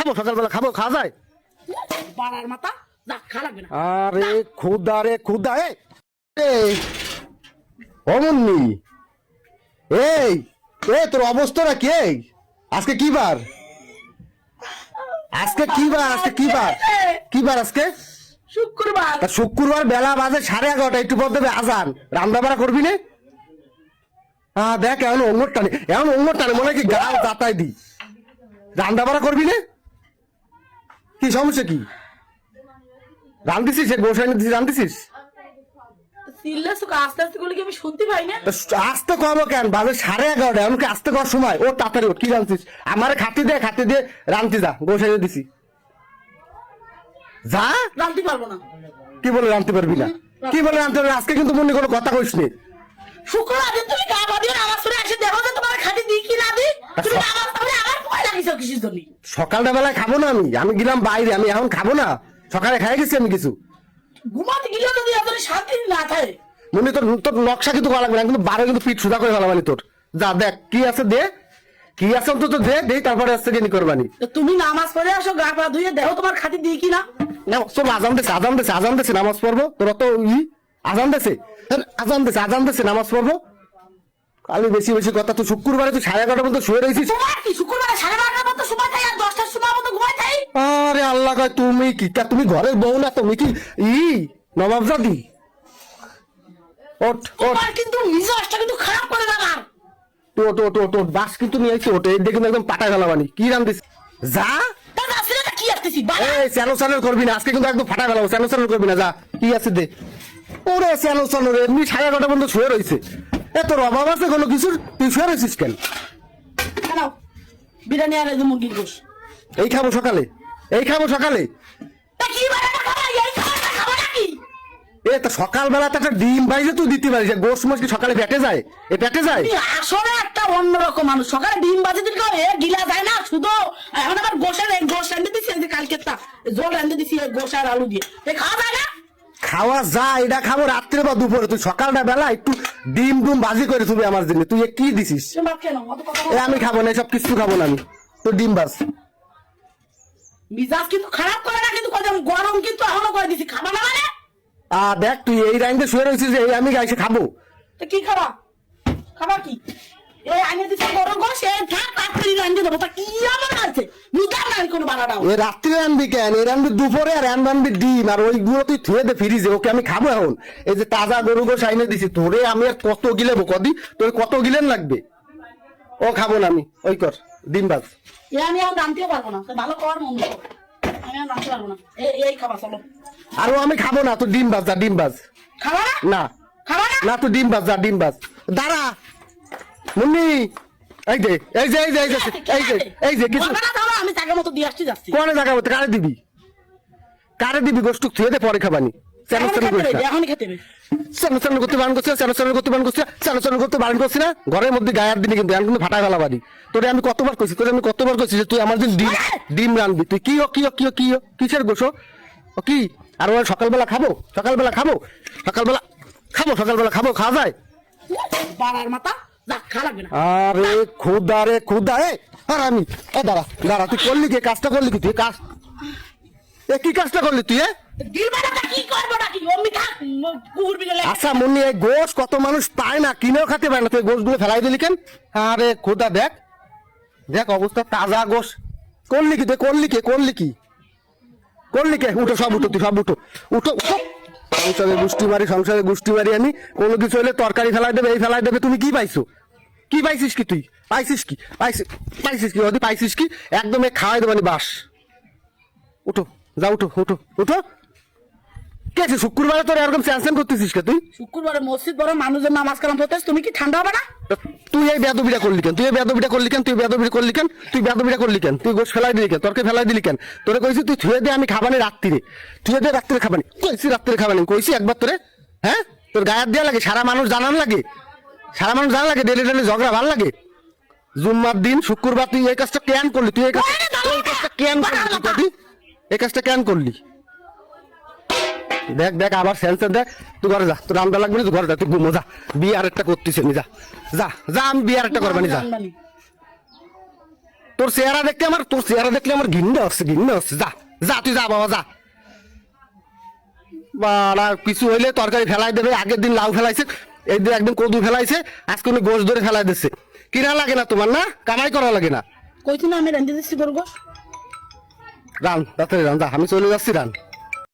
খাব সকালবেলা খাব খাওয়া যায়? বাড়ার মাথা যা খা লাগবে না। আরে খুদা রে খুদা এ এই, এই এ তোর অবস্থাটা কি এই? আজকে কি বার? আজকে কি বার আজকে কি বার? কি বার আজকে? শুক্রবার। শুক্রবার বেলা বাজে সাড়ে এগারোটা একটু পর দেবে আজান। রান্না বাড়া করবি না? হ্যাঁ দেখ এমন অঙ্গর টানে এমন অঙ্গর টানে মনে হয় কি গাল দাতাই দি। রান্না বাড়া করবি না? কি সমস্যা কি? রান্ধিছিস এক গোসাই দিছিস রান্ধিছিস আস্তে আস্তে করলে কি আমি শুনতে পাই না? তা আসতে কমো কেন? বাজে সাড়ে এগারোটা এমনকি আসতে করার সময়। ও তাড়াতাড়ি ওঠ, কি রাঁধছিস আমারে খাতি দে খাতি দিয়ে রাঁধতি যা গোসাই দিছি। যা? জানতে পারব না। কি বলে রাঁধতে পারবি না? কি বলে রাঁধতে পারবি আজকে কিন্তু মনে কোনো কথা কইস নি। শুক্রবার দিন তুমি গা এসে দেখো যে তোমার খাটি দিই কি না দিই তুমি আমার কিসের জন্য? সকালটা খাব না আমি। আমি গেলাম বাইরে আমি এখন খাব না। সকালে খাই গেছি আমি কিছু। ঘুমাতে গেলে যদি এত শান্তি না থাকে। মনে তোর তোর নকশা কিন্তু লাগবে না কিন্তু বারো কিন্তু পিঠ সুদা করে ভালো তোর। যা দেখ কি আছে দে। কি আছে অন্তত দে দে তারপরে আসছে করবানি। তুমি নামাজ পড়ে আসো গা পা ধুয়ে দেখো তোমার খাতি দিই কি না। না তোর আজান দেছে আজান দেছে আজান দেছে নামাজ পড়ব। তোর তো ই আজান দেছে? হ্যাঁ, আজান দেছে আজান দেছে নামাজ পড়ব। কালি বেশি বেশি কথা তো শুক্রবারে তো সাড়ে এগারোটা পর্যন্ত শুয়ে রয়েছিস। শুক্রবার সাড়ে বারোটার মতো সময় আর দশটার সময় মতো ঘুমাই আরে আল্লাহ কয় তুমি কি? তা তুমি ঘরের বউ না তুমি কি? ই নবাবজাদি। ওঠ ওঠ। কিন্তু মিজাজটা কিন্তু খারাপ করে ওঠ ওঠ ওঠ বাস কিন্তু নিয়ে আসছি দেখে একদম পাটা কি রান্ধিস যা। এই চ্যানেল করবি না আজকে কিন্তু একদম ফাটা গেলাম করবি না যা। কি আছে দে। ওরে এমনি সাড়ে এগারোটা পর্যন্ত শুয়ে রয়েছে। এ তোর অভাব আছে কোনো কিছুর? তুই শুয়ে রয়েছিস কেন? বিরিয়ানি আর এই মুরগির গোশ। এই খাব সকালে এই খাব সকালে। এ তা সকালবেলা তো একটা ডিম তুই দিতে পারিস। গোস সকালে পেটে যায়? এ পেটে যায়? আসলে একটা অন্যরকম মানুষ। সকালে ডিম বাজে দিল এ গিলা যায় না শুধু এখন আবার গোসের এই গোস রান্ধে দিছি এই কালকে তা জল রান্ধে দিছি এই গোস আর আলু দিয়ে। এ খাওয়া যায় না? খাওয়া যায় এটা খাব রাত্রে বা দুপুরে। তুই সকালটা বেলা একটু ডিম ডুম বাজি করে তুমি আমার জন্য। তুই কি দিছিস? এ আমি খাব না সব কিছু খাব না আমি। তো ডিম ভাজ মিজাজ কিন্তু খারাপ করে না কিন্তু গরম কিন্তু এখনও করে দিছি। খাবা না মানে? আ দেখ তুই এই লাইনতে শুয়ে রয়েছিস যে এই আমি গাইছে খাব। তো কি খাবা? খাবা কি? রাত্রি তা আমি কোনো বানাটাও এ রাত্রে আনবি কেন? এর আনবি দুপুরে আর আনবি ডিম। আর ওইগুলো তুই থুয়ে দে ফ্রিজে ওকে আমি খাব এখন। এই যে তাজা গরু গোস আইনে দিছি তোরে আমি আর কত গিলেবো কদি তোর কত গিলেন লাগবে? ও খাব না আমি। ওই কর ডিম বাস এ আমি আর জানতেও পারব না। ভালো কর মন্দ আমি আর জানতে পারব না। এই এই চলো। আর আমি খাব না। তুই ডিম বাস যা ডিম বাজ খাবা না? না। খাবা না? না ডিম বাস যা ডিম বাজ দাঁড়া। মুন্নি এই যে এই যে এই যে এই যে এই যে এই যে কিছু আমি জায়গা মতো দিয়ে আসছি যাচ্ছি কোনে জায়গা মতো কারে দিবি কারে দিবি গোষ্ঠ থুয়ে দে পরে খাবানি করতে বারণ করছে করতে বারণ করছে করতে বারণ করছি না ঘরের মধ্যে গায়ের দিনে কিন্তু এখন কিন্তু ফাটা ফেলা বাড়ি তোরে আমি কতবার কইছি তোরে আমি কতবার কইছি যে তুই আমার জন্য ডিম ডিম রানবি তুই কি কি কি কি কিসের গোসো ও কি আর ওই সকালবেলা খাব সকালবেলা খাব সকালবেলা খাব সকালবেলা খাব খাওয়া যায় বাড়ার মাথা আরে খুদা রে খুদা এ আর আমি এ দাঁড়া দাঁড়া তুই করলি কি কাজটা করলি কি তুই কাজ এ কি কাজটা করলি তুই আচ্ছা মুন্নি এই গোশ কত মানুষ পায় না কিনেও খেতে পারে না তুই গোশগুলো ফেলাই দিলি কেন? আরে খোদা দেখ দেখ অবস্থা তাজা গোশ। করলি কি তুই করলি কি করলি কি? করলি কে? উঠো সব উঠো তুই সব উঠো উঠো উঠো। সংসারে গুষ্টি মারি সংসারে গুষ্টি মারি আমি কোনো কিছু হলে তরকারি ফেলাই দেবে এই ফেলাই দেবে তুমি কি পাইছো? কি পাইছিস কি তুই? পাইছিস কি? পাইছিস কি? ওদি পাইছিস কি? একদম খাওয়াই দেবানি বাস। উঠো যা উঠো উঠো উঠো। কে আছে? শুক্রবারে তোর এরকম করতেছিস কে তুই? শুক্রবারে মসজিদ বড় মানুষের নামাজ কালাম পড়তেছ তুমি কি ঠান্ডা হবে না? তুই এই বেদবিটা করলি কেন? তুই এই বেদবিটা করলি কেন? তুই বেদবিটা করলি কেন? তুই বেদবিটা করলি কেন? তুই গোস ফেলাই দিলি কেন? তরকে ফেলাই দিলি কেন? তোরে কইছি তুই থুয়ে দে আমি খাবানি রাত্রিরে থুয়ে দে রাত্রিরে খাবানি। কইছি রাত্রিরে খাবানি। কইছি একবার তোরে হ্যাঁ? তোর গায়ের দেওয়া লাগে সারা মানুষ জানান লাগে। সারা মানুষ জানা লাগে ডেলি ডেলি ঝগড়া ভালো লাগে। জুম্মার দিন শুক্রবার তুই এই কাজটা কেন করলি? তুই এই কাজটা কেন করলি তুই এই কাজটা কেন করলি? দেখ দেখ আবার সেন্সার দেখ। তুই ঘরে যা তোর রান্না লাগবে না তুই ঘরে যা তুই ঘুমো যা। বিয়ে আর একটা করতেছি আমি যা। যা যা আমি বিয়ে আর একটা করবানি যা। তোর চেহারা দেখতে আমার তোর চেহারা দেখলে আমার ঘিন্না হচ্ছে ঘিন্না হচ্ছে যা যা তুই যা বাবা যা। বাড়া কিছু হইলে তরকারি ফেলাই দেবে আগের দিন লাউ ফেলাইছে। এই দিন একদিন কদু ফেলাইছে আজকে উনি গোশ ধরে ফেলাই দিচ্ছে কিনা লাগে না তোমার না? কামাই করা লাগে না। কইছি না আমি রেঁধে দিচ্ছি তোর গোস রান তাড়াতাড়ি রান আমি চলে যাচ্ছি রান।